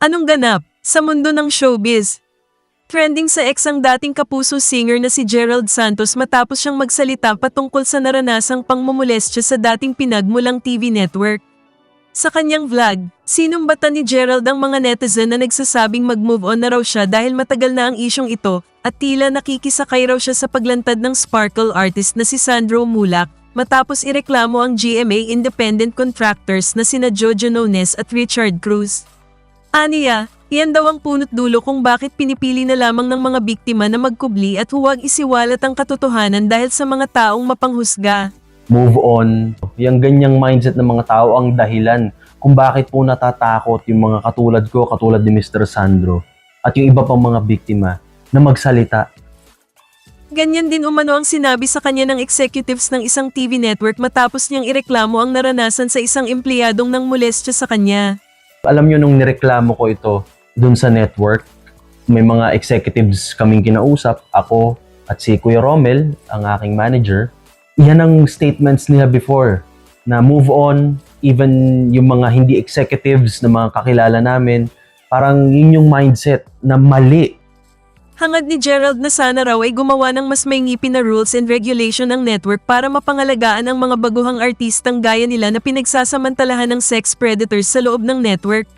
Anong ganap sa mundo ng showbiz? Trending sa ex ang dating kapuso singer na si Gerald Santos matapos siyang magsalita patungkol sa naranasang pangmumulestya sa dating pinagmulang TV network. Sa kanyang vlog, sinumbatan ni Gerald ang mga netizen na nagsasabing mag-move on na raw siya dahil matagal na ang isyong ito at tila nakikisakay raw siya sa paglantad ng sparkle artist na si Sandro Mulak matapos ireklamo ang GMA independent contractors na sina Jojo Nones at Richard Cruz. Aniya, iyan daw ang punot dulo kung bakit pinipili na lamang ng mga biktima na magkubli at huwag isiwalat ang katotohanan dahil sa mga taong mapanghusga. move on. Yung ganyang mindset ng mga tao ang dahilan kung bakit po natatakot yung mga katulad ko, katulad ni Mr. Sandro, at yung iba pang mga biktima na magsalita. Ganyan din umano ang sinabi sa kanya ng executives ng isang TV network matapos niyang ireklamo ang naranasan sa isang empleyadong nang molestya sa kanya. Alam nyo nung nireklamo ko ito dun sa network, may mga executives kaming kinausap, ako at si Kuya Romel, ang aking manager. Yan ang statements nila before na move on, even yung mga hindi executives na mga kakilala namin, parang yun yung mindset na mali Hangad ni Gerald na sana raw ay gumawa ng mas may ngipin na rules and regulation ng network para mapangalagaan ang mga baguhang artistang gaya nila na pinagsasamantalahan ng sex predators sa loob ng network.